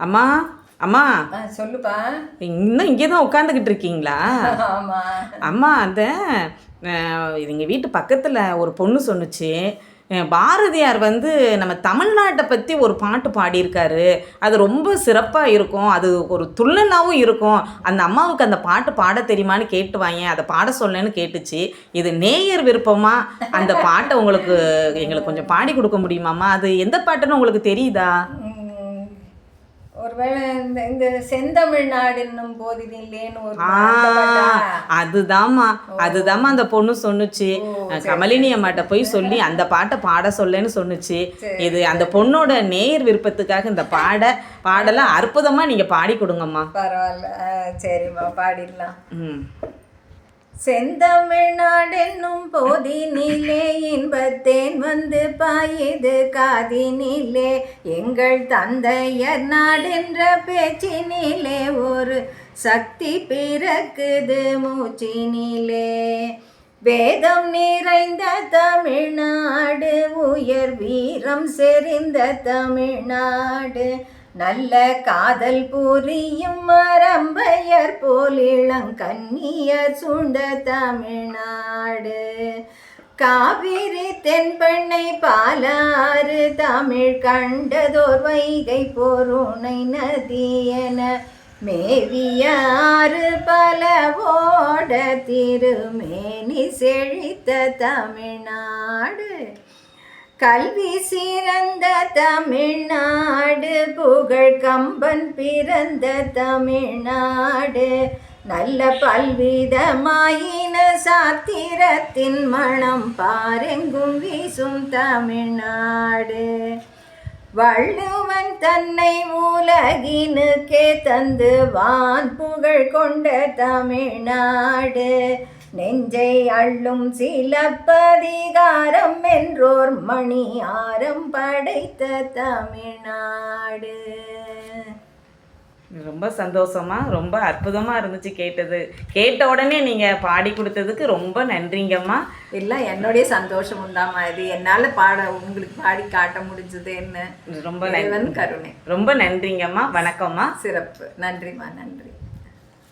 அம்மா அம்மா. சொல்லுப்பா. இன்னும் இங்கே தான் உட்காந்துக்கிட்டு இருக்கீங்களா அம்மா அந்த எங்கள் வீட்டு பக்கத்தில் ஒரு பொண்ணு சொன்னுச்சு. பாரதியார் வந்து நம்ம தமிழ்நாட்டை பற்றி ஒரு பாட்டு பாடியிருக்காரு. அது ரொம்ப சிறப்பாக இருக்கும். அது ஒரு துள்ளலாகவும் இருக்கும். அந்த அம்மாவுக்கு அந்த பாட்டு பாட தெரியுமான்னு கேட்டு வாங்க அதை பாட சொல்லேன்னு கேட்டுச்சு. இது நேயர் விருப்பமா? அந்த பாட்டை உங்களுக்கு எங்களுக்கு கொஞ்சம் பாடி கொடுக்க முடியுமாம்மா? அது எந்த பாட்டுன்னு உங்களுக்கு தெரியுதா? ஒருவேளை இந்த இந்த செந்தமிழ்நாடு என்னும் போதினில்லேன்னு ஒரு? அதுதாம்மா. அதுதாம்மா அந்த பொண்ணு சொன்னுச்சு. கமலினி அம்மாட்ட போய் சொல்லி அந்த பாட்டை பாட சொல்லேன்னு சொன்னுச்சு. இது அந்த பொண்ணோட நேயர் விருப்பத்துக்காக இந்த பாட பாடலாம் அற்புதமா நீங்க பாடி கொடுங்கம்மா. பரவாயில்ல. சரிம்மா பாடிடலாம். ம். செந்தமிழ்நாடென்னும் போதினிலே இன்பத்தேன் வந்து பாயுது காதினிலே. எங்கள் தந்தையர் நாடென்ற பேச்சினிலே ஒரு சக்தி பிறக்குது மூச்சினிலே. வேதம் நிறைந்த தமிழ்நாடு உயர் வீரம் செறிந்த தமிழ்நாடு. நல்ல காதல் புரியும் மரம்பையர் போல் இளங்கன்னியர் சூழ்ந்த தமிழ்நாடு. காவிரி தென்பெண்ணை பாலாறு தமிழ் கண்டதோர் வைகை பொருணை நதி என மேவியாறு பல ஓட திருமேனி செழித்த தமிழ்நாடு. கல்வி சிறந்த தமிழ்நாடு புகழ் கம்பன் பிறந்த தமிழ்நாடு. நல்ல பல்விதமாயின சாத்திரத்தின் மனம் பாரெங்கும் வீசும் தமிழ்நாடு. வள்ளுவன் தன்னை உலகினுக்கே தந்து வான் புகழ் கொண்ட தமிழ்நாடு. நெஞ்சை அள்ளும் சிலப்பதிகாரம் என்றோர் மணி ஆரம் படைத்த தமிழ்நாடு. ரொம்ப சந்தோஷமா ரொம்ப அற்புதமா இருந்துச்சு கேட்டது. கேட்ட உடனே நீங்க பாடி கொடுத்ததுக்கு ரொம்ப நன்றிங்கம்மா. எல்லாம் என்னுடைய சந்தோஷம் உண்டாமா இது. என்னால் பாட உங்களுக்கு பாடி காட்ட முடிஞ்சது என்ன ரொம்ப கருணை. ரொம்ப நன்றிங்கம்மா. வணக்கம்மா. சிறப்பு. நன்றிம்மா நன்றி.